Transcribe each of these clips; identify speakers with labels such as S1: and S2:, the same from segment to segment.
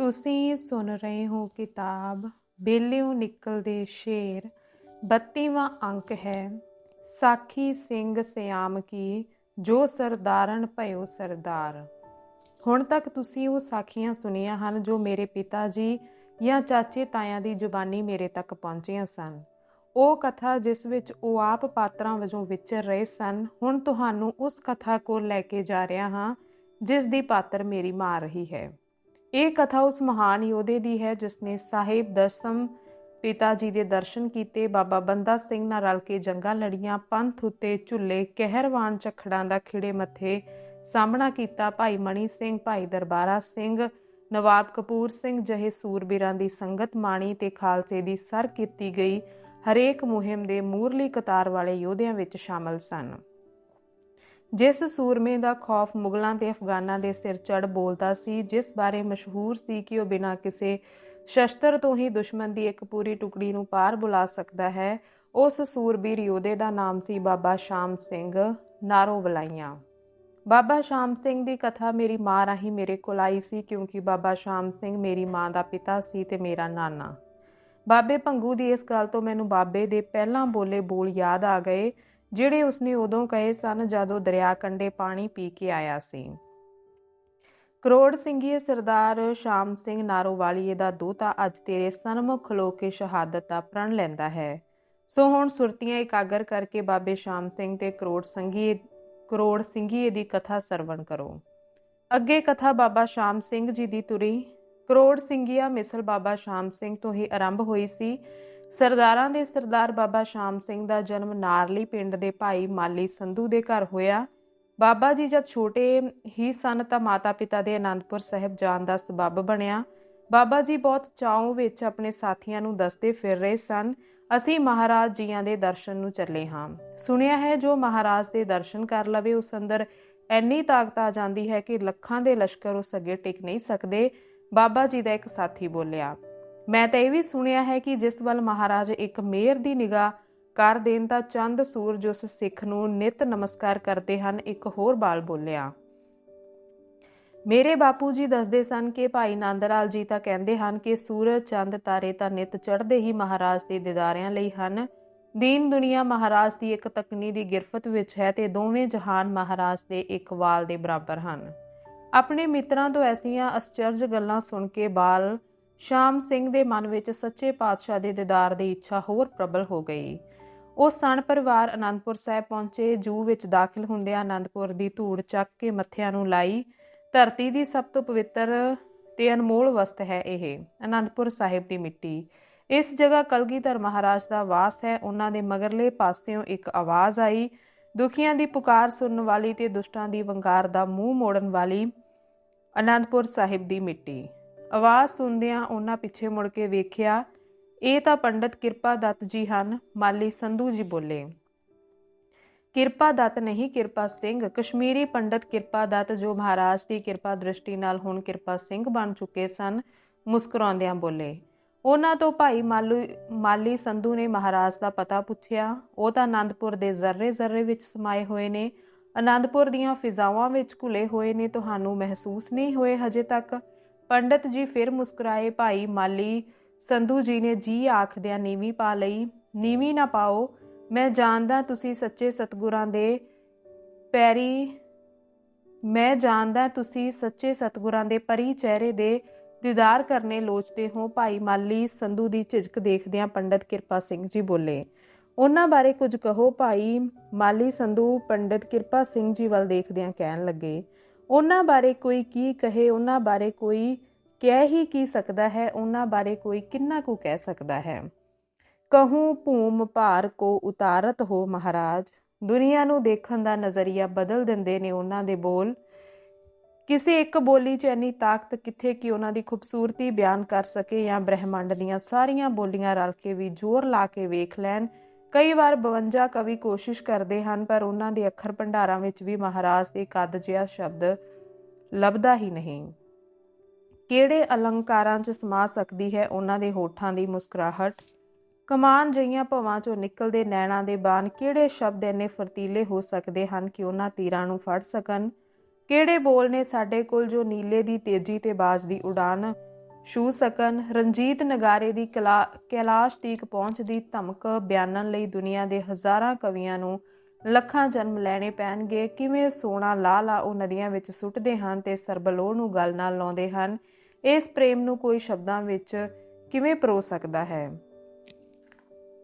S1: ਤੁਸੀਂ ਸੁਣ ਰਹੇ ਹੋ ਕਿਤਾਬ, ਬੇਲਿਓ ਨਿਕਲਦੇ ਸ਼ੇਰ 32ਵਾਂ ਅੰਕ ਹੈ। ਸਾਖੀ ਸਿੰਘ ਸਿਆਮ ਕੀ, ਜੋ ਸਰਦਾਰਨ ਭਇਓ ਸਰਦਾਰ। ਹੁਣ ਤੱਕ ਤੁਸੀਂ ਉਹ ਸਾਖੀਆਂ ਸੁਣੀਆਂ ਹਨ ਜੋ ਮੇਰੇ ਪਿਤਾ ਜੀ ਜਾਂ ਚਾਚੇ ਤਾਇਆਂ ਦੀ ਜ਼ੁਬਾਨੀ ਮੇਰੇ ਤੱਕ ਪਹੁੰਚੀਆਂ ਸਨ। ਉਹ ਕਥਾ ਜਿਸ ਵਿੱਚ ਉਹ ਆਪ ਪਾਤਰਾਂ ਵਜੋਂ ਵਿਚਰ ਰਹੇ ਸਨ, ਹੁਣ ਤੁਹਾਨੂੰ ਉਸ ਕਥਾ ਕੋਲ ਲੈ ਕੇ ਜਾ ਰਿਹਾ ਹਾਂ, ਜਿਸ ਦੀ ਪਾਤਰ ਮੇਰੀ ਮਾਂ ਰਹੀ ਹੈ। ਇਹ ਕਥਾ ਉਸ ਮਹਾਨ ਯੋਧੇ ਦੀ ਹੈ ਜਿਸ ਨੇ ਸਾਹਿਬ ਦਸ਼ਮ ਪਿਤਾ ਜੀ ਦੇ ਦਰਸ਼ਨ ਕੀਤੇ, ਬਾਬਾ ਬੰਦਾ ਸਿੰਘ ਨਾਲ ਰਲ ਕੇ ਜੰਗਾਂ ਲੜੀਆਂ, ਪੰਥ ਉੱਤੇ ਝੁੱਲੇ, ਕਹਿਰਵਾਨ ਚਖੜਾਂ ਦਾ ਖਿੜੇ ਮੱਥੇ ਸਾਹਮਣਾ ਕੀਤਾ, ਭਾਈ ਮਣੀ ਸਿੰਘ, ਭਾਈ ਦਰਬਾਰਾ ਸਿੰਘ, ਨਵਾਬ ਕਪੂਰ ਸਿੰਘ ਜਹੇ ਸੂਰਬੀਰਾਂ ਦੀ ਸੰਗਤ ਮਾਣੀ ਤੇ ਖਾਲਸੇ ਦੀ ਸਰ ਕੀਤੀ ਗਈ, ਹਰੇਕ ਮੁਹਿੰਮ ਦੇ ਮੂਰਲੀ ਕਤਾਰ ਵਾਲੇ ਯੋਧਿਆਂ ਵਿੱਚ ਸ਼ਾਮਲ ਸਨ। ਜਿਸ ਸੂਰਮੇ ਦਾ ਖੌਫ ਮੁਗਲਾਂ ਤੇ ਅਫਗਾਨਾਂ ਦੇ ਸਿਰ ਚੜ ਬੋਲਦਾ ਸੀ, ਜਿਸ ਬਾਰੇ ਮਸ਼ਹੂਰ ਸੀ ਕਿ ਉਹ ਬਿਨਾਂ ਕਿਸੇ ਸ਼ਸਤਰ ਤੋਂ ਹੀ ਦੁਸ਼ਮਣ ਦੀ ਇੱਕ ਪੂਰੀ ਟੁਕੜੀ ਨੂੰ ਪਾਰ ਬੁਲਾ ਸਕਦਾ ਹੈ, ਉਸ ਸੂਰਬੀਰ ਯੋਧੇ ਦਾ ਨਾਮ ਸੀ ਬਾਬਾ ਸ਼ਾਮ ਸਿੰਘ ਨਾਰੋਵਲਾਈਆਂ। ਬਾਬਾ ਸ਼ਾਮ ਸਿੰਘ ਦੀ ਕਥਾ ਮੇਰੀ ਮਾਂ ਰਾਹੀਂ ਮੇਰੇ ਕੋਲ ਆਈ ਸੀ ਕਿਉਂਕਿ ਬਾਬਾ ਸ਼ਾਮ ਸਿੰਘ ਮੇਰੀ ਮਾਂ ਦਾ ਪਿਤਾ ਸੀ ਤੇ ਮੇਰਾ ਨਾਨਾ। ਬਾਬੇ ਭੰਗੂ ਦੀ ਇਸ ਗੱਲ ਤੋਂ ਮੈਨੂੰ ਬਾਬੇ ਦੇ ਪਹਿਲਾਂ ਬੋਲੇ ਬੋਲ ਯਾਦ ਆ ਗਏ ਜਿਹੜੇ ਉਸਨੇ ਉਦੋਂ ਕਹੇ ਸਨ ਜਦੋਂ ਦਰਿਆ ਕੰਢੇ ਪਾਣੀ ਪੀ ਕੇ ਆਇਆ ਸੀ। ਕਰੋੜ ਸਿੰਘੀਏ ਸਰਦਾਰ ਸ਼ਾਮ ਸਿੰਘ ਨਾਰੋਵਾਲੀਏ ਦਾ ਦੋਤਾ ਅੱਜ ਤੇਰੇ ਸਨਮੁਖ ਖਲੋ ਕੇ ਸ਼ਹਾਦਤ ਦਾ ਪ੍ਰਣ ਲੈਂਦਾ ਹੈ। ਸੋ ਹੁਣ ਸੁਰਤੀਆਂ ਇਕਾਗਰ ਕਰਕੇ ਬਾਬੇ ਸ਼ਾਮ ਸਿੰਘ ਤੇ ਕਰੋੜ ਸੰਗੀਏ, ਕਰੋੜ ਸਿੰਘੀਏ ਦੀ ਕਥਾ ਸਰਵਣ ਕਰੋ। ਅੱਗੇ ਕਥਾ ਬਾਬਾ ਸ਼ਾਮ ਸਿੰਘ ਜੀ ਦੀ ਤੁਰੀ। ਕਰੋੜ ਸਿੰਘੀਆ ਮਿਸਲ ਬਾਬਾ ਸ਼ਾਮ ਸਿੰਘ ਤੋਂ ਹੀ ਆਰੰਭ ਹੋਈ ਸੀ। ਸਰਦਾਰਾਂ ਦੇ ਸਰਦਾਰ ਬਾਬਾ ਸ਼ਾਮ ਸਿੰਘ ਦਾ ਜਨਮ ਨਾਰਲੀ ਪਿੰਡ ਦੇ ਭਾਈ ਮਾਲੀ ਸੰਧੂ ਦੇ ਘਰ ਹੋਇਆ। ਬਾਬਾ ਜੀ ਜਦ ਛੋਟੇ ਹੀ ਸਨ ਤਾਂ ਮਾਤਾ-ਪਿਤਾ ਦੇ ਅਨੰਦਪੁਰ ਸਾਹਿਬ ਜਾਣ ਦਾ ਸਬਬ ਬਣਿਆ। ਬਾਬਾ ਜੀ ਬਹੁਤ ਚਾਉ ਵਿੱਚ ਆਪਣੇ ਸਾਥੀਆਂ ਨੂੰ ਦੱਸਦੇ ਫਿਰ ਰਹੇ ਸਨ, ਅਸੀਂ ਮਹਾਰਾਜ ਜੀਆਂ ਦੇ ਦਰਸ਼ਨ ਨੂੰ ਚੱਲੇ ਹਾਂ। ਸੁਣਿਆ ਹੈ ਜੋ ਮਹਾਰਾਜ ਦੇ ਦਰਸ਼ਨ ਕਰ ਲਵੇ, ਉਸ ਅੰਦਰ ਐਨੀ ਤਾਕਤ ਆ ਜਾਂਦੀ ਹੈ ਕਿ ਲੱਖਾਂ ਦੇ ਲਸ਼ਕਰ ਉਸ ਅੱਗੇ ਟਿਕ ਨਹੀਂ ਸਕਦੇ। ਬਾਬਾ ਜੀ ਦਾ ਇੱਕ ਸਾਥੀ ਬੋਲਿਆ ਮੈਂ ਤਾਂ ਇਹ ਵੀ ਸੁਣਿਆ ਹੈ ਕਿ ਜਿਸ ਵੱਲ ਮਹਾਰਾਜ ਇੱਕ ਮੇਰ ਦੀ ਨਿਗਾਹ ਕਰ ਦੇਣ ਤਾਂ ਚੰਦ ਸੂਰਜ ਉਸ ਸਿੱਖ ਨੂੰ ਨਿਤ ਨਮਸਕਾਰ ਕਰਦੇ ਹਨ, ਇੱਕ ਹੋਰ ਬਾਲ ਬੋਲਿਆ। ਮੇਰੇ ਬਾਪੂ ਜੀ ਦੱਸਦੇ ਸਨ ਕਿ ਭਾਈ ਨੰਦਲਾਲ ਜੀ ਤਾਂ ਕਹਿੰਦੇ ਹਨ ਕਿ ਸੂਰਜ, ਚੰਦ, ਤਾਰੇ ਤਾਂ ਨਿਤ ਚੜ੍ਹਦੇ ਹੀ ਮਹਾਰਾਜ ਦੇ ਦੀਦਾਰਿਆਂ ਲਈ ਹਨ। ਦੀਨ ਦੁਨੀਆ ਮਹਾਰਾਜ ਦੀ ਇੱਕ ਤਕਨੀ ਦੀ ਗਿਰਫਤ ਵਿੱਚ ਹੈ ਤੇ ਦੋਵੇਂ ਜਹਾਨ ਮਹਾਰਾਜ ਦੇ ਇੱਕ ਵਾਲ ਦੇ ਬਰਾਬਰ ਹਨ। ਆਪਣੇ ਮਿੱਤਰਾਂ ਤੋਂ ਐਸੀਆਂ ਅਸਚਰਜ ਗੱਲਾਂ ਸੁਣ ਕੇ ਬਾਲ ਸ਼ਾਮ ਸਿੰਘ ਦੇ ਮਨ ਵਿੱਚ ਸੱਚੇ ਪਾਤਸ਼ਾਹ ਦੇ ਦੀਦਾਰ ਦੀ ਇੱਛਾ ਹੋਰ ਪ੍ਰਬਲ ਹੋ ਗਈ। ਉਹ ਸਣ ਪਰਿਵਾਰ ਅਨੰਦਪੁਰ ਸਾਹਿਬ ਪਹੁੰਚੇ, ਜੂ ਵਿੱਚ ਦਾਖਲ ਹੁੰਦਿਆਂ ਅਨੰਦਪੁਰ ਦੀ ਧੂੜ ਚੱਕ ਕੇ ਮੱਥਿਆਂ ਨੂੰ ਲਾਈ। ਧਰਤੀ ਦੀ ਸਭ ਤੋਂ ਪਵਿੱਤਰ ਤੇ ਅਨਮੋਲ ਵਸਤ ਹੈ ਇਹ, ਅਨੰਦਪੁਰ ਸਾਹਿਬ ਦੀ ਮਿੱਟੀ। ਇਸ ਜਗ੍ਹਾ ਕਲਗੀਧਰ ਮਹਾਰਾਜ ਦਾ ਵਾਸ ਹੈ। ਉਹਨਾਂ ਦੇ ਮਗਰਲੇ ਪਾਸਿਓਂ ਇੱਕ ਆਵਾਜ਼ ਆਈ। ਦੁਖੀਆਂ ਦੀ ਪੁਕਾਰ ਸੁਣਨ ਵਾਲੀ ਤੇ ਦੁਸ਼ਟਾਂ ਦੀ ਵੰਗਾਰ ਦਾ ਮੂੰਹ ਮੋੜਨ ਵਾਲੀ ਅਨੰਦਪੁਰ ਸਾਹਿਬ ਦੀ ਮਿੱਟੀ। ਆਵਾਜ਼ ਸੁਣਦਿਆਂ ਉਹਨਾਂ ਪਿੱਛੇ ਮੁੜ ਕੇ ਵੇਖਿਆ, ਇਹ ਤਾਂ ਪੰਡਤ ਕਿਰਪਾ ਦੱਤ ਜੀ ਹਨ, ਮਾਲੀ ਸੰਧੂ ਜੀ ਬੋਲੇ। ਕਿਰਪਾ ਦੱਤ ਨਹੀਂ ਕਿਰਪਾ ਸਿੰਘ, ਕਸ਼ਮੀਰੀ ਪੰਡਤ ਕਿਰਪਾ ਦੱਤ ਜੋ ਮਹਾਰਾਜ ਦੀ ਕਿਰਪਾ ਦ੍ਰਿਸ਼ਟੀ ਨਾਲ ਹੁਣ ਕਿਰਪਾ ਸਿੰਘ ਬਣ ਚੁੱਕੇ ਸਨ, ਮੁਸਕਰਾਉਂਦਿਆਂ ਬੋਲੇ। ਉਹਨਾਂ ਤੋਂ ਭਾਈ ਮਾਲੂ, ਮਾਲੀ ਸੰਧੂ ਨੇ ਮਹਾਰਾਜ ਦਾ ਪਤਾ ਪੁੱਛਿਆ। ਉਹ ਤਾਂ ਆਨੰਦਪੁਰ ਦੇ ਜ਼ਰਰੇ ਜ਼ਰਰੇ ਵਿੱਚ ਸਮਾਏ ਹੋਏ ਨੇ। ਆਨੰਦਪੁਰ ਦੀਆਂ ਫਿਜ਼ਾਵਾਂ ਵਿੱਚ ਘੁਲੇ ਹੋਏ ਨੇ, ਤੁਹਾਨੂੰ ਮਹਿਸੂਸ ਨਹੀਂ ਹੋਏ ਹਜੇ ਤੱਕ? ਪੰਡਤ ਜੀ ਫਿਰ ਮੁਸਕਰਾਏ, ਭਾਈ ਮਾਲੀ, ਸੰਧੂ ਜੀ ਨੇ ਜੀ ਆਖਦਿਆਂ ਨੀਵੀਂ ਪਾ ਲਈ। ਨੀਵੀਂ ਨਾ ਪਾਓ। ਮੈਂ ਜਾਣਦਾ ਤੁਸੀਂ ਸੱਚੇ ਸਤਗੁਰਾਂ ਦੇ ਪੈਰੀ, ਮੈਂ ਜਾਣਦਾ ਤੁਸੀਂ ਸੱਚੇ ਸਤਗੁਰਾਂ ਦੇ ਪਰੀ ਚਿਹਰੇ ਦੇ ਦੀਦਾਰ ਕਰਨੇ ਲੋਚਦੇ ਹੋ। ਭਾਈ ਮਾਲੀ, ਸੰਧੂ ਦੀ ਝਿਜਕ ਦੇਖਦਿਆਂ ਪੰਡਤ ਕਿਰਪਾ ਸਿੰਘ ਜੀ ਬੋਲੇ। ਉਹਨਾਂ ਬਾਰੇ ਕੁਝ ਕਹੋ। ਭਾਈ ਮਾਲੀ, ਸੰਧੂ, ਪੰਡਤ ਕਿਰਪਾ ਸਿੰਘ ਜੀ ਵੱਲ ਦੇਖਦਿਆਂ ਕਹਿਣ ਲੱਗੇ। ਉਹਨਾਂ ਬਾਰੇ ਕੋਈ ਕੀ ਕਹੇ, ਉਹਨਾਂ ਬਾਰੇ ਕੋਈ ਕਹਿ ਹੀ ਕੀ ਸਕਦਾ ਹੈ, ਉਹਨਾਂ ਬਾਰੇ ਕੋਈ ਕਿੰਨਾ ਕੁ ਕਹਿ ਸਕਦਾ ਹੈ। ਕਹੂੰ ਭੂਮ ਭਾਰ ਕੋ ਉਤਾਰਤ ਹੋ ਮਹਾਰਾਜ। ਦੁਨੀਆ ਨੂੰ ਦੇਖਣ ਦਾ ਨਜ਼ਰੀਆ ਬਦਲ ਦਿੰਦੇ ਨੇ ਉਹਨਾਂ ਦੇ ਬੋਲ। ਕਿਸੇ ਇੱਕ ਬੋਲੀ 'ਚ ਇੰਨੀ ਤਾਕਤ ਕਿੱਥੇ ਕਿ ਉਹਨਾਂ ਦੀ ਖੂਬਸੂਰਤੀ ਬਿਆਨ ਕਰ ਸਕੇ ਜਾਂ ਬ੍ਰਹਿਮੰਡ ਦੀਆਂ ਸਾਰੀਆਂ ਬੋਲੀਆਂ ਰਲ ਕੇ ਵੀ ਜ਼ੋਰ ਲਾ ਕੇ ਵੇਖ ਲੈਣ। ਕਈ ਵਾਰ 52 ਕਵੀ ਕੋਸ਼ਿਸ਼ ਕਰਦੇ ਹਨ, ਪਰ ਉਹਨਾਂ ਦੇ ਅੱਖਰ ਭੰਡਾਰਾਂ ਵਿੱਚ ਵੀ ਮਹਾਰਾਜ ਦੇ ਕੱਦ ਜਿਹਾ ਸ਼ਬਦ ਲੱਭਦਾ ਹੀ ਨਹੀਂ। ਕਿਹੜੇ ਅਲੰਕਾਰਾਂ 'ਚ ਸਮਾ ਸਕਦੀ ਹੈ ਉਹਨਾਂ ਦੇ ਹੋਠਾਂ ਦੀ ਮੁਸਕਰਾਹਟ? ਕਮਾਨ ਜਈਆਂ ਭਵਾਂ 'ਚੋਂ ਨਿਕਲਦੇ ਨੈਣਾਂ ਦੇ ਬਾਣ ਕਿਹੜੇ ਸ਼ਬਦ ਇੰਨੇ ਫਰਤੀਲੇ ਹੋ ਸਕਦੇ ਹਨ ਕਿ ਉਹਨਾਂ ਤੀਰਾਂ ਨੂੰ ਫੜ ਸਕਣ? ਕਿਹੜੇ ਬੋਲ ਨੇ ਸਾਡੇ ਕੋਲ ਜੋ ਨੀਲੇ ਦੀ ਤੇਜ਼ੀ ਤੇ ਬਾਜ਼ ਦੀ ਉਡਾਨ ਛੂ ਸਕਣ ਰਣਜੀਤ ਨਗਾਰੇ ਦੀ ਕਲਾ- ਕੈਲਾਸ਼ ਤੀਕ ਪਹੁੰਚ ਦੀ ਧਮਕ ਬਿਆਨਣ ਲਈ ਦੁਨੀਆ ਦੇ ਹਜ਼ਾਰਾਂ ਕਵੀਆਂ ਨੂੰ ਲੱਖਾਂ ਜਨਮ ਲੈਣੇ ਪੈਣਗੇ। ਕਿਵੇਂ ਸੋਨਾ ਲਾ ਲਾ ਉਹ ਨਦੀਆਂ ਵਿੱਚ ਸੁੱਟਦੇ ਹਨ ਤੇ ਸਰਬਲੋਹ ਨੂੰ ਗਲ ਨਾਲ ਲਾਉਂਦੇ ਹਨ। ਇਸ ਪ੍ਰੇਮ ਨੂੰ ਕੋਈ ਸ਼ਬਦਾਂ ਵਿੱਚ ਕਿਵੇਂ ਪਰੋ ਸਕਦਾ ਹੈ?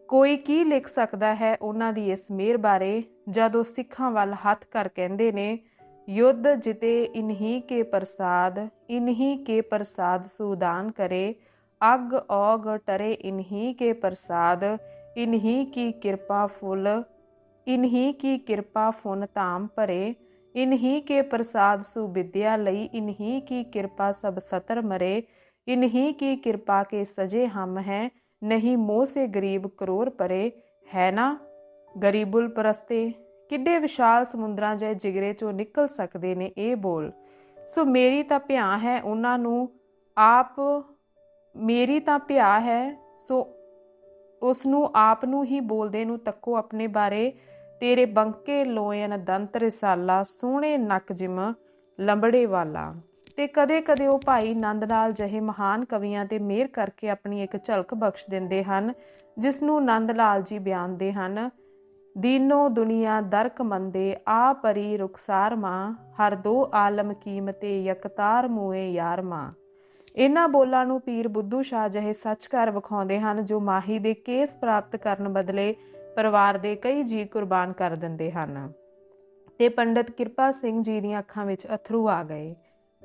S1: ਕੋਈ ਕੀ ਲਿਖ ਸਕਦਾ ਹੈ? ਉਹਨਾਂ ਦੀ ਇਸ ਮਿਹਰ ਬਾਰੇ ਜਦੋਂ ਸਿੱਖਾਂ ਵੱਲ ਹੱਥ ਕਰ ਕਹਿੰਦੇ ਨੇ ਯੁੱਧ ਜਿਤੇ ਇਨਹੀ ਕੇ ਪ੍ਰਸਾਦ ਇਨਹੀ ਕੇ ਪ੍ਰਸਾਦ ਸੂਦਾਨ ਕਰੇ ਅਗ ਔਗ ਟਰੇ ਇਨਹੀ ਕੇ ਪ੍ਰਸਾਦ ਇਨਹੀ ਕੀ ਕਿਰਪਾ ਫੁੱਲ ਇਨਹੀ ਕੀ ਕਿਰਪਾ ਫੁਨ ਧਾਮ ਭਰੇ ਇਨਹੀ ਕੇ ਪ੍ਰਸਾਦ ਸੁ ਵਿਦਿਆ ਲਈ ਇਨਹੀ ਕੀ ਕਿਰਪਾ ਸਭ ਸਤਰ ਮਰੇ ਇਨਹੀ ਕੀ ਕਿਰਪਾ ਕੇ ਸਜੇ ਹਮ ਹੈ ਨਹੀਂ ਮੋਹ ਸੇ ਗਰੀਬ ਕਰੋੜ ਪਰੇ ਹੈ ਨਾ ਗਰੀਬੁਲ ਪ੍ਰਸਤੇ ਕਿੱਡੇ ਵਿਸ਼ਾਲ ਸਮੁੰਦਰਾਂ ਜਿਹੇ ਜਿਗਰੇ ਚੋਂ ਨਿਕਲ ਸਕਦੇ ਨੇ ਇਹ ਬੋਲ। ਸੋ ਮੇਰੀ ਤਾਂ ਭਿਆ ਹੈ ਉਹਨਾਂ ਨੂੰ, ਆਪ ਮੇਰੀ ਤਾਂ ਭਿਆ ਹੈ, ਸੋ ਉਸ ਨੂੰ ਆਪ ਨੂੰ ਹੀ ਬੋਲਦੇ ਨੂੰ ਤੱਕੋ ਆਪਣੇ ਬਾਰੇ। ਤੇਰੇ ਬੰਕੇ ਲੋਇਨ ਦੰਤ ਰਸਾਲਾ, ਸੋਹਣੇ ਨੱਕ ਜਿਮ ਲੰਬੜੇ ਵਾਲਾ। ਤੇ ਕਦੇ-ਕਦੇ ਉਹ ਭਾਈ ਨੰਦ ਨਾਲ ਜਹੇ ਮਹਾਨ ਕਵੀਆਂ ਤੇ ਮਿਹਰ ਕਰਕੇ ਆਪਣੀ ਇੱਕ ਝਲਕ ਬਖਸ਼ ਦਿੰਦੇ ਹਨ ਜਿਸ ਨੂੰ ਨੰਦ ਲਾਲ ਜੀ ਬਿਆਨਦੇ ਹਨ। ਦੀਨੋ ਦੁਨੀਆ ਦਰਕ ਮੰਦੇ, ਆ ਪਰੀ ਰੁਖਸਾਰ ਮਾਂ, ਹਰ ਦੋ ਆਲਮ ਕੀਮਤੇ, ਯਕਤਾਰ ਮੂਏ ਯਾਰ ਮਾਂ। ਇਹਨਾਂ ਬੋਲਾਂ ਨੂੰ ਪੀਰ ਬੁੱਧੂ ਸ਼ਾਹ ਜਹੇ ਸੱਚ ਕਰ ਵਿਖਾਉਂਦੇ ਹਨ, ਜੋ ਮਾਹੀ ਦੇ ਕੇਸ ਪ੍ਰਾਪਤ ਕਰਨ ਬਦਲੇ ਪਰਿਵਾਰ ਦੇ ਕਈ ਜੀ ਕੁਰਬਾਨ ਕਰ ਦਿੰਦੇ ਹਨ। ਤੇ ਪੰਡਤ ਕਿਰਪਾ ਸਿੰਘ ਜੀ ਦੀਆਂ ਅੱਖਾਂ ਵਿੱਚ ਅਥਰੂ ਆ ਗਏ।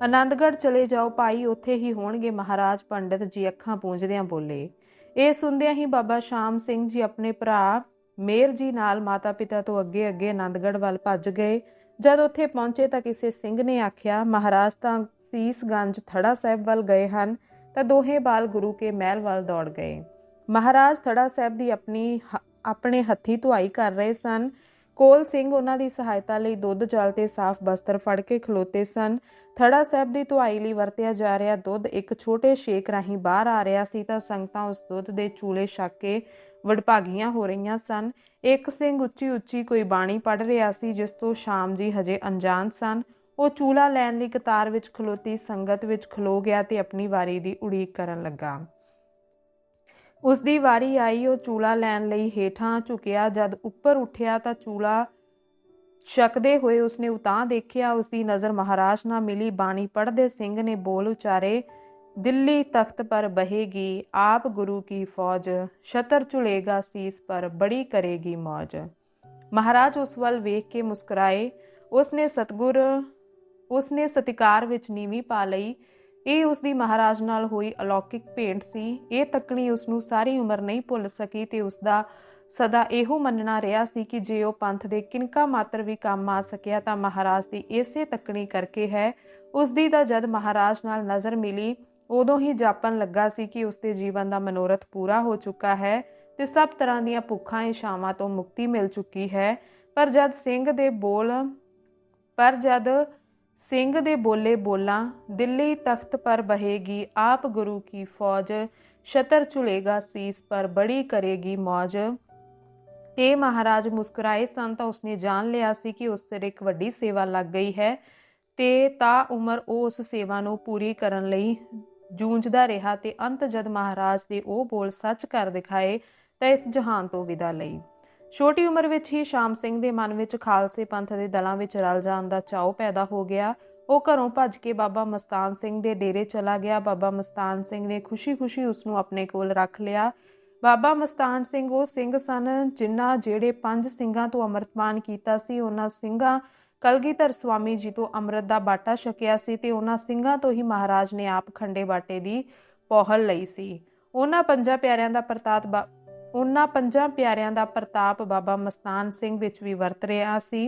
S1: ਆਨੰਦਗੜ੍ਹ ਚਲੇ ਜਾਓ ਭਾਈ, ਉੱਥੇ ਹੀ ਹੋਣਗੇ ਮਹਾਰਾਜ ਪੰਡਤ ਜੀ ਅੱਖਾਂ ਪੂੰਝਦਿਆਂ ਬੋਲੇ। ਇਹ ਸੁਣਦਿਆਂ ਹੀ ਬਾਬਾ ਸ਼ਾਮ ਸਿੰਘ ਜੀ ਆਪਣੇ ਭਰਾ ਮੇਰ ਜੀ ਨਾਲ ਮਾਤਾ-ਪਿਤਾ ਤੋਂ ਅੱਗੇ-ਅੱਗੇ ਆਨੰਦਗੜ੍ਹ ਵੱਲ ਭੱਜ ਗਏ। ਜਦ ਉੱਥੇ ਪਹੁੰਚੇ ਤਾਂ ਕਿਸੇ ਸਿੰਘ ਨੇ ਆਖਿਆ, ਮਹਾਰਾਜ ਤਾਂ ਸੀਸਗੰਜ ਥੜਾ ਸਾਹਿਬ ਵੱਲ ਗਏ ਹਨ, ਤਾਂ ਦੋਹੇ ਬਾਲ ਗੁਰੂ ਕੇ ਮਹਿਲ ਵੱਲ ਦੌੜ ਗਏ। ਮਹਾਰਾਜ ਥੜਾ ਸਾਹਿਬ ਦੀ ਆਪਣੀ ਆਪਣੇ ਹੱਥੀ ਧੁਆਈ ਕਰ ਰਹੇ ਸਨ। ਕੋਲ ਸਿੰਘ ਉਹਨਾਂ ਦੀ ਸਹਾਇਤਾ ਲਈ ਦੁੱਧ ਜਲ ਤੇ ਸਾਫ਼ ਬਸਤਰ ਫੜ ਕੇ ਖਲੋਤੇ ਸਨ। ਥੜਾ ਸਾਹਿਬ ਦੀ ਧੁਆਈ ਲਈ ਵਰਤਿਆ ਜਾ ਰਿਹਾ ਦੁੱਧ ਇੱਕ ਛੋਟੇ ਸ਼ੇਕ ਰਾਹੀਂ ਬਾਹਰ ਆ ਰਿਹਾ ਸੀ ਤਾਂ ਸੰਗਤਾਂ ਉਸ ਦੁੱਧ ਦੇ ਚੂਲੇ ਛੱਕ ਕੇ ਵਡਭਾਗੀਆਂ ਹੋ ਰਹੀਆਂ ਸਨ। ਇੱਕ ਸਿੰਘ ਉੱਚੀ ਉੱਚੀ ਕੋਈ ਬਾਣੀ ਪੜ ਰਿਹਾ ਸੀ, ਜਿਸ ਤੋਂ ਸ਼ਾਮ ਜੀ ਹਜੇ ਅਣਜਾਣ ਸਨ। ਉਹ ਚੂਲਾ ਲੈਣ ਲਈ ਕਤਾਰ ਵਿੱਚ ਖਲੋਤੀ ਸੰਗਤ ਵਿੱਚ ਖਲੋ ਗਿਆ ਤੇ ਆਪਣੀ ਵਾਰੀ ਦੀ ਉਡੀਕ ਕਰਨ ਲੱਗਾ। ਉਸ ਦੀ ਵਾਰੀ ਆਈ, ਉਹ ਚੂਲਾ ਲੈਣ ਲਈ ਹੇਠਾਂ ਝੁਕਿਆ। ਜਦ ਉੱਪਰ ਉੱਠਿਆ ਤਾਂ ਚੂਲਾ ਛਕਦੇ ਹੋਏ ਉਸਨੇ ਉਤਾਂ ਦੇਖਿਆ ਉਸ ਦੀ ਨਜ਼ਰ ਮਹਾਰਾਜ ਨਾਲ ਮਿਲੀ। ਬਾਣੀ ਪੜ੍ਹਦੇ ਸਿੰਘ ਨੇ ਬੋਲ ਉਚਾਰੇ, ਦਿੱਲੀ ਤਖਤ ਪਰ ਬਹੇਗੀ, ਆਪ ਗੁਰੂ ਕੀ ਫੌਜ ਸ਼ਤਰ ਚੁਲੇਗਾ ਸੀਸ ਪਰ, ਬੜੀ ਕਰੇਗੀ ਮੌਜ। ਮਹਾਰਾਜ ਉਸ ਵੱਲ ਵੇਖ ਕੇ ਮੁਸਕਰਾਏ। ਉਸਨੇ ਸਤਗੁਰ, ਉਸਨੇ ਸਤਿਕਾਰ ਵਿੱਚ ਨੀਵੀਂ ਪਾ ਲਈ। ਇਹ ਉਸ ਦੀ ਮਹਾਰਾਜ ਨਾਲ ਹੋਈ ਅਲੌਕਿਕ ਭੇਂਟ ਸੀ। ਇਹ ਤੱਕਣੀ ਉਸ ਨੂੰ ਸਾਰੀ ਉਮਰ ਨਹੀਂ ਭੁੱਲ ਸਕੀ ਤੇ ਉਸ ਦਾ ਸਦਾ ਇਹੋ ਮੰਨਣਾ ਰਿਹਾ ਸੀ ਕਿ ਜੇ ਉਹ ਪੰਥ ਦੇ ਕਿਨਕਾ ਮਾਤਰ ਵੀ ਕੰਮ ਆ ਸਕਿਆ ਤਾਂ ਮਹਾਰਾਜ ਦੀ ਇਸੇ ਤੱਕਣੀ ਕਰਕੇ ਹੈ। ਉਸ ਦੀ ਤਾਂ ਜਦ ਮਹਾਰਾਜ ਨਾਲ ਨਜ਼ਰ ਮਿਲੀ, ਉਦੋਂ ਹੀ ਜਾਪਣ ਲੱਗਾ ਸੀ ਕਿ ਉਸ ਦੇ ਜੀਵਨ ਦਾ ਮਨੋਰਥ ਪੂਰਾ ਹੋ ਚੁੱਕਾ ਹੈ ਤੇ ਸਭ ਤਰ੍ਹਾਂ ਦੀਆਂ ਭੁੱਖਾਂ ਇਸ਼ਾਵਾਂ ਤੋਂ ਮੁਕਤੀ ਮਿਲ ਚੁੱਕੀ ਹੈ। ਪਰ ਜਦ ਸਿੰਘ ਦੇ ਬੋਲ, ਪਰ ਜਦ ਸਿੰਘ ਦੇ ਬੋਲੇ ਬੋਲਾਂ, ਦਿੱਲੀ ਤਖਤ ਪਰ ਬਹੇਗੀ ਆਪ ਗੁਰੂ ਕੀ ਫੌਜ ਸ਼ਤਰ ਚੁਲੇਗਾ ਸੀਸ ਪਰ ਬੜੀ ਕਰੇਗੀ ਮੌਜ। ਤੇ ਮਹਾਰਾਜ ਮੁਸਕਰਾਏ ਸਨ ਤਾਂ ਉਸਨੇ ਜਾਣ ਲਿਆ ਸੀ ਕਿ ਉਸ ਸਿਰ ਇੱਕ ਵੱਡੀ ਸੇਵਾ ਲੱਗ ਗਈ ਹੈ ਤੇ ਤਾਂ ਉਮਰ ਉਹ ਉਸ ਸੇਵਾ ਨੂੰ ਪੂਰੀ ਕਰਨ ਲਈ ਜੂਝਦਾ ਰਿਹਾ ਤੇ ਅੰਤ ਜਦ ਮਹਾਰਾਜ ਦੇ ਉਹ ਬੋਲ ਸੱਚ ਕਰ ਦਿਖਾਏ ਤਾਂ ਇਸ ਜਹਾਨ ਤੋਂ ਵਿਦਾ ਲਈ। ਛੋਟੀ ਉਮਰ ਵਿੱਚ ਹੀ ਸ਼ਾਮ ਸਿੰਘ ਦੇ ਮਨ ਵਿੱਚ ਖਾਲਸੇ ਪੰਥ ਦੇ ਦਲਾਂ ਵਿੱਚ ਰਲ ਜਾਣ ਦਾ ਚਾਅ ਪੈਦਾ ਹੋ ਗਿਆ। ਉਹ ਘਰੋਂ ਭੱਜ ਕੇ ਬਾਬਾ ਮਸਤਾਨ ਸਿੰਘ ਦੇ ਡੇਰੇ ਚਲਾ ਗਿਆ। ਬਾਬਾ ਮਸਤਾਨ ਸਿੰਘ ਨੇ ਖੁਸ਼ੀ-ਖੁਸ਼ੀ ਉਸ ਨੂੰ ਆਪਣੇ ਕੋਲ ਰੱਖ ਲਿਆ। ਬਾਬਾ ਮਸਤਾਨ ਸਿੰਘ ਉਹ ਸਿੰਘ ਸਨ ਜਿਨ੍ਹਾਂ ਜਿਹੜੇ ਪੰਜ ਸਿੰਘਾਂ ਤੋਂ ਅੰਮ੍ਰਿਤਪਾਨ ਕੀਤਾ ਸੀ। ਉਹਨਾਂ ਸਿੰਘਾਂ ਕਲਗੀਧਰ ਸਵਾਮੀ ਜੀ ਤੋਂ ਅੰਮ੍ਰਿਤ ਦਾ ਬਾਟਾ ਛਕਿਆ ਸੀ ਤੇ ਉਹਨਾਂ ਸਿੰਘਾਂ ਤੋਂ ਹੀ ਮਹਾਰਾਜ ਨੇ ਆਪ ਖੰਡੇ ਬਾਟੇ ਦੀ ਪੋਹਲ ਲਈ ਸੀ। ਉਹਨਾਂ ਪੰਜਾਂ ਪਿਆਰਿਆਂ ਦਾ ਪ੍ਰਤਾਪ ਉਹਨਾਂ ਪੰਜਾਂ ਪਿਆਰਿਆਂ ਦਾ ਪ੍ਰਤਾਪ ਬਾਬਾ ਮਸਤਾਨ ਸਿੰਘ ਵਿੱਚ ਵੀ ਵਰਤ ਰਿਹਾ ਸੀ।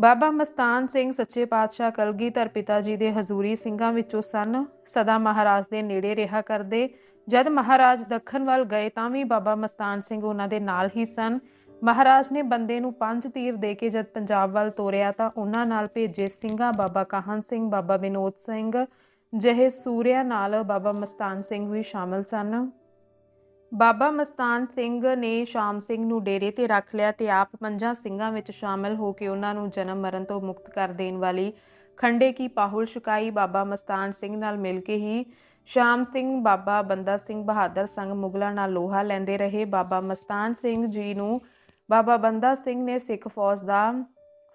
S1: ਬਾਬਾ ਮਸਤਾਨ ਸਿੰਘ ਸੱਚੇ ਪਾਤਸ਼ਾਹ ਕਲਗੀਧਰ ਪਿਤਾ ਜੀ ਦੇ ਹਜ਼ੂਰੀ ਸਿੰਘਾਂ ਵਿੱਚੋਂ ਸਨ। ਸਦਾ ਮਹਾਰਾਜ ਦੇ ਨੇੜੇ ਰਿਹਾ ਕਰਦੇ। ਜਦ ਮਹਾਰਾਜ ਦੱਖਣ ਵੱਲ ਗਏ ਤਾਂ ਵੀ ਬਾਬਾ ਮਸਤਾਨ ਸਿੰਘ ਉਹਨਾਂ ਦੇ ਨਾਲ ਹੀ ਸਨ। ਮਹਾਰਾਜ ਨੇ ਬੰਦੇ ਨੂੰ ਪੰਜ ਤੀਰ ਦੇ ਕੇ ਜਦ ਪੰਜਾਬ ਵੱਲ ਤੋਰਿਆ ਤਾਂ ਉਹਨਾਂ ਨਾਲ ਭੇਜੇ ਸਿੰਘਾਂ ਬਾਬਾ ਕਾਹਨ ਸਿੰਘ, ਬਾਬਾ ਵਿਨੋਦ ਸਿੰਘ ਜਿਹੇ ਸੂਰਿਆ ਨਾਲ ਬਾਬਾ ਮਸਤਾਨ ਸਿੰਘ ਵੀ ਸ਼ਾਮਲ ਸਨ। ਬਾਬਾ ਮਸਤਾਨ ਸਿੰਘ ਨੇ ਸ਼ਾਮ ਸਿੰਘ ਨੂੰ ਡੇਰੇ ਤੇ ਰੱਖ ਲਿਆ ਤੇ ਆਪ ਪੰਜਾਂ ਸਿੰਘਾਂ ਵਿੱਚ ਸ਼ਾਮਲ ਹੋ ਕੇ ਉਹਨਾਂ ਨੂੰ ਜਨਮ ਮਰਨ ਤੋਂ ਮੁਕਤ ਕਰ ਦੇਣ ਵਾਲੀ ਖੰਡੇ ਕੀ ਪਾਹੁਲ ਸ਼ਿਕਾਈ ਬਾਬਾ ਮਸਤਾਨ ਸਿੰਘ ਨਾਲ ਮਿਲ ਕੇ ਹੀ ਸ਼ਾਮ ਸਿੰਘ ਬਾਬਾ ਬੰਦਾ ਸਿੰਘ ਬਹਾਦਰ ਸੰਗ ਮੁਗਲਾਂ ਨਾਲ ਲੋਹਾ ਲੈਂਦੇ ਰਹੇ। ਬਾਬਾ ਮਸਤਾਨ ਸਿੰਘ ਜੀ ਨੂੰ ਬਾਬਾ ਬੰਦਾ ਸਿੰਘ ਨੇ ਸਿੱਖ ਫੌਜ ਦਾ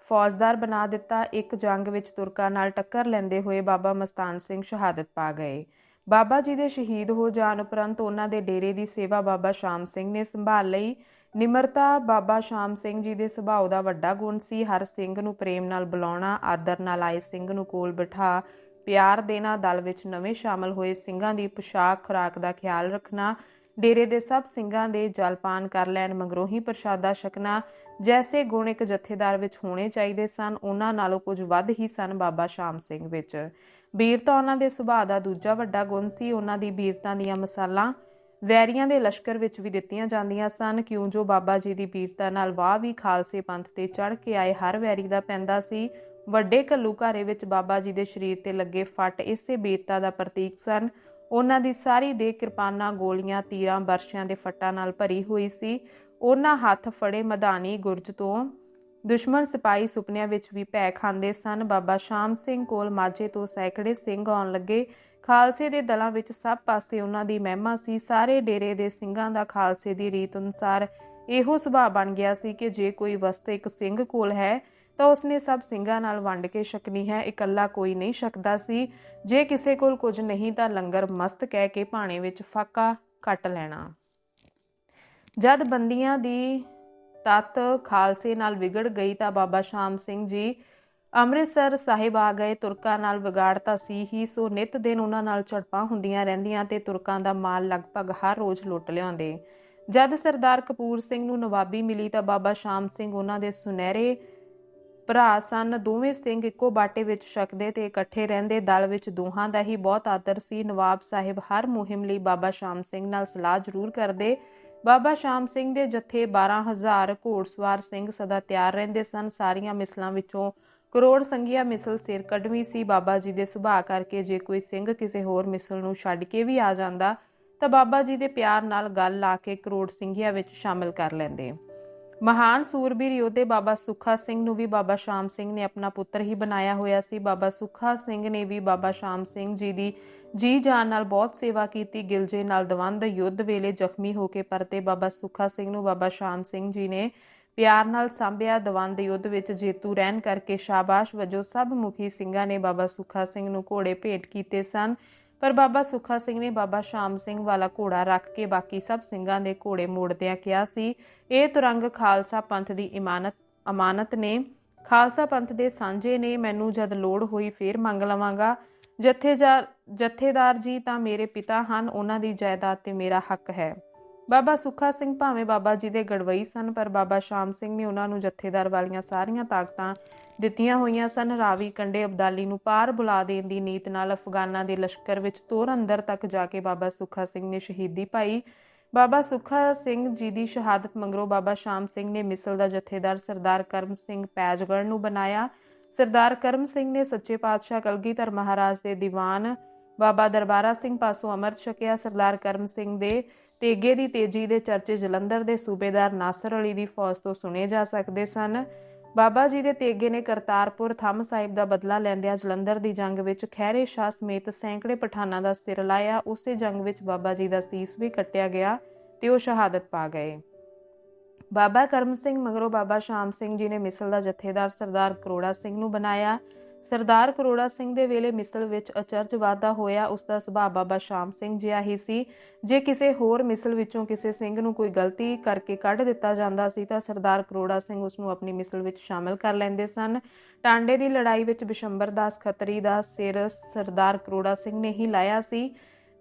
S1: ਫੌਜਦਾਰ ਬਣਾ ਦਿੱਤਾ। ਇੱਕ ਜੰਗ ਵਿੱਚ ਤੁਰਕਾਂ ਨਾਲ ਟੱਕਰ ਲੈਂਦੇ ਹੋਏ ਬਾਬਾ ਮਸਤਾਨ ਸਿੰਘ ਸ਼ਹਾਦਤ ਪਾ ਗਏ। ਬਾਬਾ ਜੀ ਦੇ ਸ਼ਹੀਦ ਹੋ ਜਾਣ ਉਪਰੰਤ ਉਹਨਾਂ ਦੇ ਡੇਰੇ ਦੀ ਸੇਵਾ ਬਾਬਾ ਸ਼ਾਮ ਸਿੰਘ ਨੇ ਸੰਭਾਲ ਲਈ। ਨਿਮਰਤਾ ਬਾਬਾ ਸ਼ਾਮ ਸਿੰਘ ਜੀ ਦੇ ਸੁਭਾਅ ਦਾ ਵੱਡਾ ਗੁਣ ਸੀ। ਹਰ ਸਿੰਘ ਨੂੰ ਪ੍ਰੇਮ ਨਾਲ ਬੁਲਾਉਣਾ, ਆਦਰ ਨਾਲ ਆਏ ਸਿੰਘ ਨੂੰ ਕੋਲ ਬਿਠਾ, ਪਿਆਰ ਦੇਣਾ, ਦਲ ਵਿੱਚ ਨਵੇਂ ਸ਼ਾਮਲ ਹੋਏ ਸਿੰਘਾਂ ਦੀ ਪੋਸ਼ਾਕ, ਖੁਰਾਕ ਦਾ ਖਿਆਲ ਰੱਖਣਾ ਡੇਰੇ ਦੇ ਸਭ ਸਿੰਘਾਂ ਦੇ ਜਲਪਾਨ ਕਰ ਲੈਣ ਮਗਰੋਂ ਹੀ ਪ੍ਰਸ਼ਾਦਾ ਛਕਣਾ ਜੈਸੇ ਗੁਣ ਇੱਕ ਜਥੇਦਾਰ ਵਿੱਚ ਹੋਣੇ ਚਾਹੀਦੇ ਸਨ, ਉਹਨਾਂ ਨਾਲੋਂ ਕੁਝ ਵੱਧ ਹੀ ਸਨ ਬਾਬਾ ਸ਼ਾਮ ਸਿੰਘ ਵਿੱਚ। ਬੀਰਤਾ ਉਹਨਾਂ ਦੇ ਸੁਭਾਅ ਦਾ ਦੂਜਾ ਵੱਡਾ ਗੁਣ ਸੀ, ਉਹਨਾਂ ਦੀ ਬੀਰਤਾ ਦੀਆਂ ਮਸਾਲਾਂ ਵੈਰੀਆਂ ਦੇ ਲਸ਼ਕਰ ਵਿੱਚ ਵੀ ਦਿੱਤੀਆਂ ਜਾਂਦੀਆਂ ਸਨ। ਕਿਉਂ ਜੋ ਬਾਬਾ ਜੀ ਦੀ ਵੀਰਤਾ ਨਾਲ ਵਾਹ ਵੀ ਖਾਲਸੇ ਪੰਥ ਤੇ ਚੜ ਕੇ ਆਏ ਹਰ ਵੈਰੀ ਦਾ ਪੈਂਦਾ ਸੀ, ਵੱਡੇ ਕੱਲੂ ਘਾਰੇ ਵਿੱਚ ਬਾਬਾ ਜੀ ਦੇ ਸਰੀਰ ਤੇ ਲੱਗੇ ਫੱਟ ਇਸੇ ਵੀਰਤਾ ਦਾ ਪ੍ਰਤੀਕ ਸਨ। ਉਹਨਾਂ ਦੀ ਸਾਰੀ ਦੇ ਕਿਰਪਾਨਾਂ, ਗੋਲੀਆਂ, ਤੀਰਾਂ, ਬਰਸ਼ਿਆਂ ਦੇ ਫੱਟਾਂ ਨਾਲ ਭਰੀ ਹੋਈ ਸੀ। ਉਹਨਾਂ ਹੱਥ ਫੜੇ ਮਦਾਨੀ ਗੁਰਜ ਤੋਂ, ਦੁਸ਼ਮਣ ਸਿਪਾਹੀ ਸੁਪਨਿਆਂ ਵਿੱਚ ਵੀ ਭੈ ਖਾਂਦੇ ਸਨ। ਬਾਬਾ ਸ਼ਾਮ ਸਿੰਘ ਕੋਲ ਮਾਝੇ ਤੋਂ ਸੈਂਕੜੇ ਸਿੰਘ ਆਉਣ ਲੱਗੇ। ਖਾਲਸੇ ਦੇ ਦਲਾਂ ਵਿੱਚ ਸਭ ਪਾਸੇ ਉਹਨਾਂ ਦੀ ਮਹਿਮਾ ਸੀ। ਸਾਰੇ ਡੇਰੇ ਦੇ ਸਿੰਘਾਂ ਦਾ ਖਾਲਸੇ ਦੀ ਰੀਤ ਅਨੁਸਾਰ ਇਹੋ ਸੁਭਾਅ ਬਣ ਗਿਆ ਸੀ ਕਿ ਜੇ ਕੋਈ ਵਸਤ ਇੱਕ ਸਿੰਘ ਕੋਲ ਹੈ ਤਾਂ ਉਸਨੇ ਸਭ ਸਿੰਘਾਂ ਨਾਲ ਵੰਡ ਕੇ ਛਕਣੀ ਹੈ, ਇਕੱਲਾ ਕੋਈ ਨਹੀਂ ਛਕਦਾ ਸੀ। ਜੇ ਕਿਸੇ ਕੋਲ ਕੁਝ ਨਹੀਂ ਤਾਂ ਲੰਗਰ ਮਸਤ ਕਹਿ ਕੇ ਭਾਣੇ ਵਿੱਚ ਫਾਕਾ ਕੱਟ ਲੈਣਾ। ਜਦ ਬੰਦੀਆਂ ਦੀ ਤਤ ਖਾਲਸੇ ਨਾਲ ਵਿਗੜ ਗਈ ਤਾਂ ਬਾਬਾ ਸ਼ਾਮ ਸਿੰਘ ਜੀ ਅੰਮ੍ਰਿਤਸਰ ਸਾਹਿਬ ਆ ਗਏ। ਤੁਰਕਾਂ ਨਾਲ ਵਿਗਾੜਤਾ ਸੀ ਹੀ, ਸੋ ਨਿਤ ਦਿਨ ਉਹਨਾਂ ਨਾਲ ਝੜਪਾਂ ਹੁੰਦੀਆਂ ਰਹਿੰਦੀਆਂ ਤੇ ਤੁਰਕਾਂ ਦਾ ਮਾਲ ਲਗਭਗ ਹਰ ਰੋਜ਼ ਲੁੱਟ ਲਿਆਉਂਦੇ। ਜਦ ਸਰਦਾਰ ਕਪੂਰ ਸਿੰਘ ਨੂੰ ਨਵਾਬੀ ਮਿਲੀ ਤਾਂ ਬਾਬਾ ਸ਼ਾਮ ਸਿੰਘ ਉਹਨਾਂ ਦੇ ਸੁਨਹਿਰੇ ਭਰਾ ਸਨ, ਦੋਵੇਂ ਸਿੰਘ ਇੱਕੋ ਬਾਟੇ ਵਿੱਚ ਛਕਦੇ ਤੇ ਇਕੱਠੇ ਰਹਿੰਦੇ ਦਲ ਵਿੱਚ ਦੋਹਾਂ ਦਾ ਹੀ ਬਹੁਤ ਆਦਰ ਸੀ। ਨਵਾਬ ਸਾਹਿਬ ਹਰ ਮੁਹਿੰਮ ਲਈ ਬਾਬਾ ਸ਼ਾਮ ਸਿੰਘ ਨਾਲ ਸਲਾਹ ਜ਼ਰੂਰ ਕਰਦੇ। ਬਾਬਾ ਸ਼ਾਮ ਸਿੰਘ ਦੇ ਜਥੇ 12000 ਘੋੜਸਵਾਰ ਸਿੰਘ ਸਦਾ ਤਿਆਰ ਰਹਿੰਦੇ ਸਨ। ਸਾਰੀਆਂ ਮਿਸਲਾਂ ਵਿੱਚੋਂ ਕਰੋੜ ਸੰਗੀਆ ਮਿਸਲ ਸਿਰ ਕੱਢਵੀਂ ਸੀ। ਬਾਬਾ ਜੀ ਦੇ ਸੁਭਾਅ ਕਰਕੇ ਜੇ ਕੋਈ ਸਿੰਘ ਕਿਸੇ ਹੋਰ ਮਿਸਲ ਨੂੰ ਛੱਡ ਕੇ ਵੀ ਆ ਜਾਂਦਾ, ਤਾਂ ਬਾਬਾ ਜੀ ਦੇ ਪਿਆਰ ਨਾਲ ਗੱਲ ਲਾ ਕੇ ਕਰੋੜ ਸਿੰਘੀਆਂ ਵਿੱਚ ਸ਼ਾਮਿਲ ਕਰ ਲੈਂਦੇ। ਮਹਾਨ ਸੂਰਬੀਰ ਯੋਧੇ ਬਾਬਾ ਸੁੱਖਾ ਸਿੰਘ ਨੂੰ ਵੀ ਬਾਬਾ ਸ਼ਾਮ ਸਿੰਘ ਨੇ ਆਪਣਾ ਪੁੱਤਰ ਹੀ ਬਣਾਇਆ ਹੋਇਆ ਸੀ। ਬਾਬਾ ਸੁੱਖਾ ਸਿੰਘ ਨੇ ਵੀ ਬਾਬਾ ਸ਼ਾਮ ਸਿੰਘ ਜੀ ਦੀ ਜੀ ਜਾਨ ਨਾਲ ਬਹੁਤ ਸੇਵਾ ਕੀਤੀ। ਗਿਲਜੇ ਨਾਲ ਦਵੰਦ ਯੁੱਧ ਵੇਲੇ ਜ਼ਖਮੀ ਹੋ ਕੇ ਪਰਤੇ ਬਾਬਾ ਸੁੱਖਾ ਸਿੰਘ ਨੂੰ ਬਾਬਾ ਸ਼ਾਮ ਸਿੰਘ ਜੀ ਨੇ ਪਿਆਰ ਨਾਲ ਸੰਭਿਆ। ਦਵੰਦ ਯੁੱਧ ਵਿੱਚ ਜੇਤੂ ਰਹਿਣ ਕਰਕੇ ਸ਼ਾਬਾਸ਼ ਵਜੋਂ ਸਭ ਮੁਖੀ ਸਿੰਘਾਂ ਨੇ ਬਾਬਾ ਸੁੱਖਾ ਸਿੰਘ ਨੂੰ ਘੋੜੇ ਭੇਟ ਕੀਤੇ ਸਨ। ਪਰ ਬਾਬਾ ਸੁੱਖਾ ਸਿੰਘ ਨੇ ਬਾਬਾ ਸ਼ਾਮ ਸਿੰਘ ਵਾਲਾ ਘੋੜਾ ਰੱਖ ਕੇ ਬਾਕੀ ਸਭ ਸਿੰਘਾਂ ਦੇ ਘੋੜੇ ਮੋੜਦਿਆਂ ਕਿਹਾ ਸੀ, ਇਹ ਤੁਰੰਗ ਖਾਲਸਾ ਪੰਥ ਦੀ ਇਮਾਨਤ, ਅਮਾਨਤ ਨੇ। ਖਾਲਸਾ ਪੰਥ ਦੇ ਸਾਂਝੇ ਨੇ, ਮੈਨੂੰ ਜਦ ਲੋੜ ਹੋਈ ਫੇਰ ਮੰਗ ਲਵਾਂਗਾ। ਜਥੇਦਾਰ ਜਥੇਦਾਰ ਜੀ ਤਾਂ ਮੇਰੇ ਪਿਤਾ ਹਨ, ਉਹਨਾਂ ਦੀ ਜਾਇਦਾਦ ਤੇ ਮੇਰਾ ਹੱਕ ਹੈ। ਬਾਬਾ ਸੁੱਖਾ ਸਿੰਘ ਭਾਵੇਂ ਬਾਬਾ ਜੀ ਦੇ ਗੜਵਈ ਸਨ, ਪਰ ਬਾਬਾ ਸ਼ਾਮ ਸਿੰਘ ਨੇ ਉਹਨਾਂ ਨੂੰ ਜਥੇਦਾਰ ਵਾਲੀਆਂ ਸਾਰੀਆਂ ਤਾਕਤਾਂ ਦਿੱਤੀਆਂ ਹੋਈਆਂ ਸਨ। ਰਾਵੀ ਕੰਡੇ ਅਬਦਾਲੀ ਨੂੰ ਪਾਰ ਬੁਲਾ ਦੇਣ ਦੀ ਨੀਤ ਨਾਲ ਅਫਗਾਨਾਂ ਦੇ ਲਸ਼ਕਰ ਵਿੱਚ ਤੋਰ ਅੰਦਰ ਤੱਕ ਜਾ ਕੇ ਬਾਬਾ ਸੁੱਖਾ ਸਿੰਘ ਨੇ ਸ਼ਹੀਦੀ ਪਾਈ। ਬਾਬਾ ਸੁੱਖਾ ਸਿੰਘ ਜੀ ਦੀ ਸ਼ਹਾਦਤ ਮੰਗਰੋ ਬਾਬਾ ਸ਼ਾਮ ਸਿੰਘ ਨੇ ਮਿਸਲ ਦਾ ਜਥੇਦਾਰ ਸਰਦਾਰ ਕਰਮ ਸਿੰਘ ਪੈਜਗੜ ਨੂੰ ਬਣਾਇਆ। ਸਰਦਾਰ ਕਰਮ ਸਿੰਘ ਨੇ ਸੱਚੇ ਪਾਤਸ਼ਾਹ ਕਲਗੀਧਰ ਮਹਾਰਾਜ ਦੇ ਦੀਵਾਨ ਬਾਬਾ ਦਰਬਾਰਾ ਸਿੰਘ ਪਾਸੋਂ ਅਮਰਤ ਛਕਿਆ। ਸਰਦਾਰ ਕਰਮ ਸਿੰਘ ਦੇ ਤੇਗੇ ਦੀ ਤੇਜੀ ਦੇ ਚਰਚੇ ਜਲੰਧਰ ਦੇ ਸੂਬੇਦਾਰ ਨਾਸਰ ਅਲੀ ਦੀ ਫੌਜ ਤੋਂ ਸੁਣੇ ਜਾ ਸਕਦੇ ਸਨ। ਬਾਬਾ ਜੀ ਦੇ ਤੇਗੇ ਨੇ ਕਰਤਾਰਪੁਰ ਥੰਮ ਸਾਹਿਬ ਦਾ ਬਦਲਾ ਲੈਂਦਿਆਂ ਜਲੰਧਰ ਦੀ ਜੰਗ ਵਿੱਚ ਖੈਰੇ ਸ਼ਾਹ ਸਮੇਤ ਸੈਂਕੜੇ ਪਠਾਨਾਂ ਦਾ ਸਿਰ ਲਾਇਆ। ਉਸੇ ਜੰਗ ਵਿੱਚ ਬਾਬਾ ਜੀ ਦਾ ਸੀਸ ਵੀ ਕੱਟਿਆ ਗਿਆ ਤੇ ਉਹ ਸ਼ਹਾਦਤ ਪਾ ਗਏ। ਬਾਬਾ ਕਰਮ ਸਿੰਘ ਮਗਰੋਂ ਬਾਬਾ ਸ਼ਾਮ ਸਿੰਘ ਜੀ ਨੇ ਮਿਸਲ ਦਾ ਜਥੇਦਾਰ ਸਰਦਾਰ ਕਰੋੜਾ ਸਿੰਘ ਨੂੰ ਬਣਾਇਆ। ਸਰਦਾਰ ਕਰੋੜਾ ਸਿੰਘ ਦੇ ਵੇਲੇ ਮਿਸਲ ਵਿੱਚ ਅਚਰਜ ਵਾਧਾ ਹੋਇਆ, ਉਸ ਦਾ ਸੁਭਾਅ ਬਾਬਾ ਸ਼ਾਮ ਸਿੰਘ ਜਿਹਾ ਹੀ ਸੀ। ਜੇ ਕਿਸੇ ਹੋਰ ਮਿਸਲ ਵਿੱਚੋਂ ਕਿਸੇ ਸਿੰਘ ਨੂੰ ਕੋਈ ਗਲਤੀ ਕਰਕੇ ਕੱਢ ਦਿੱਤਾ ਜਾਂਦਾ ਸੀ, ਤਾਂ ਸਰਦਾਰ ਕਰੋੜਾ ਸਿੰਘ ਉਸ ਨੂੰ ਆਪਣੀ ਮਿਸਲ ਵਿੱਚ ਸ਼ਾਮਲ ਕਰ ਲੈਂਦੇ ਸਨ। ਟਾਂਡੇ ਦੀ ਲੜਾਈ ਵਿੱਚ ਬਿਸ਼ੰਬਰ ਦਾਸ ਖੱਤਰੀ ਦਾ ਸਿਰ ਸਰਦਾਰ ਕਰੋੜਾ ਸਿੰਘ ਨੇ ਹੀ ਲਾਇਆ ਸੀ।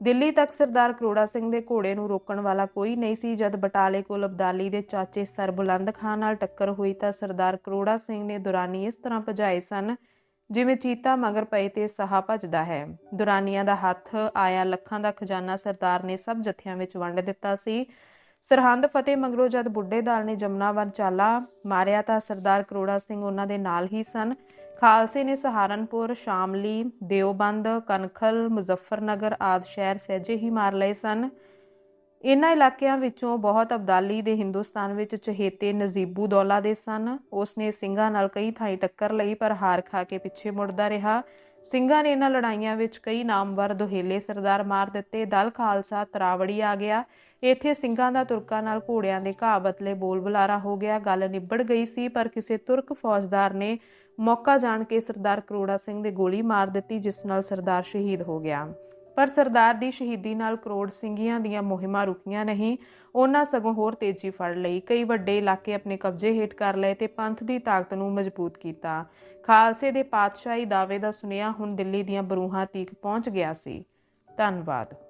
S1: ਦਿੱਲੀ ਤੱਕ ਸਰਦਾਰ ਕਰੋੜਾ ਸਿੰਘ ਦੇ ਘੋੜੇ ਨੂੰ ਰੋਕਣ ਵਾਲਾ ਕੋਈ ਨਹੀਂ ਸੀ। ਜਦ ਬਟਾਲੇ ਕੋਲ ਅਬਦਾਲੀ ਦੇ ਚਾਚੇ ਸਰ ਬੁਲੰਦ ਖਾਨ ਨਾਲ ਟੱਕਰ ਹੋਈ, ਤਾਂ ਸਰਦਾਰ ਕਰੋੜਾ ਸਿੰਘ ਨੇ ਦੁਰਾਨੀ ਇਸ ਤਰ੍ਹਾਂ ਭਜਾਏ ਸਨ ਜਿਵੇਂ ਚੀਤਾ ਮਗਰ ਪਏ ਤੇ ਸਾਹਾ ਭਜਦਾ ਹੈ। ਦੁਰਾਨੀਆਂ ਦਾ ਹੱਥ ਆਇਆ ਲੱਖਾਂ ਦਾ ਖਜ਼ਾਨਾ ਸਰਦਾਰ ਨੇ ਸਭ ਜਥਿਆਂ ਵਿੱਚ ਵੰਡ ਦਿੱਤਾ ਸੀ। ਸਰਹੰਦ ਫਤਿਹ ਮਗਰੋਂ ਜਦ ਬੁੱਢੇ ਦਾਲ ਨੇ ਜਮਨਾਵਰ ਚਾਲਾ ਮਾਰਿਆ ਤਾਂ ਸਰਦਾਰ ਕਰੋੜਾ ਸਿੰਘ ਉਹਨਾਂ ਦੇ ਨਾਲ ਹੀ ਸਨ। ਖਾਲਸੇ ਨੇ ਸਹਾਰਨਪੁਰ, ਸ਼ਾਮਲੀ, ਦਿਓਬੰਦ, ਕਨਖਲ, ਮੁਜ਼ੱਫਰਨਗਰ ਆਦ ਸ਼ਹਿਰ ਸਹਿਜੇ ਹੀ ਮਾਰ ਲਏ ਸਨ। ਇਨ੍ਹਾਂ ਇਲਾਕਿਆਂ ਵਿੱਚੋਂ ਬਹੁਤ ਅਬਦਾਲੀ ਦੇ ਹਿੰਦੁਸਤਾਨ ਵਿੱਚ ਚਹੇਤੇ ਨਜ਼ੀਬੂ ਦੌਲਾ ਦੇ ਸਨ। ਉਸ ਨੇ ਸਿੰਘਾਂ ਨਾਲ ਕਈ ਥਾਈਂ ਟੱਕਰ ਲਈ, ਪਰ ਹਾਰ ਖਾ ਕੇ ਪਿੱਛੇ ਮੁੜਦਾ ਰਿਹਾ। ਸਿੰਘਾਂ ਨੇ ਇਹਨਾਂ ਲੜਾਈਆਂ ਵਿੱਚ ਕਈ ਨਾਮਵਰ ਦੁਹੇਲੇ ਸਰਦਾਰ ਮਾਰ ਦਿੱਤੇ। ਦਲ ਖਾਲਸਾ ਤਰਾਵੜੀ ਆ ਗਿਆ। ਇੱਥੇ ਸਿੰਘਾਂ ਦਾ ਤੁਰਕਾਂ ਨਾਲ ਘੋੜਿਆਂ ਦੇ ਘਾਹ ਬਤਲੇ ਬੋਲ ਬੁਲਾਰਾ ਹੋ ਗਿਆ। ਗੱਲ ਨਿਬੜ ਗਈ ਸੀ, ਪਰ ਕਿਸੇ ਤੁਰਕ ਫੌਜਦਾਰ ਨੇ ਮੌਕਾ ਜਾਣ ਕੇ ਸਰਦਾਰ ਕਰੋੜਾ ਸਿੰਘ ਦੇ ਗੋਲੀ ਮਾਰ ਦਿੱਤੀ, ਜਿਸ ਨਾਲ ਸਰਦਾਰ ਸ਼ਹੀਦ ਹੋ ਗਿਆ। ਪਰ ਸਰਦਾਰ ਦੀ ਸ਼ਹੀਦੀ ਨਾਲ ਕਰੋੜ ਸਿੰਘੀਆਂ ਦੀਆਂ ਮੁਹਿੰਮਾਂ ਰੁਕੀਆਂ ਨਹੀਂ। ਉਹਨਾਂ ਸਗੋਂ ਹੋਰ ਤੇਜ਼ੀ ਫੜ ਲਈ। ਕਈ ਵੱਡੇ ਇਲਾਕੇ ਆਪਣੇ ਕਬਜ਼ੇ ਹੇਠ ਕਰ ਲਏ ਤੇ ਪੰਥ ਦੀ ਤਾਕਤ ਨੂੰ ਮਜ਼ਬੂਤ ਕੀਤਾ। ਖਾਲਸੇ ਦੇ ਪਾਤਸ਼ਾਹੀ ਦਾਅਵੇ ਦਾ ਸੁਨੇਹਾ ਹੁਣ ਦਿੱਲੀ ਦੀਆਂ ਬਰੂਹਾਂ ਤੀਕ ਪਹੁੰਚ ਗਿਆ ਸੀ। ਧੰਨਵਾਦ।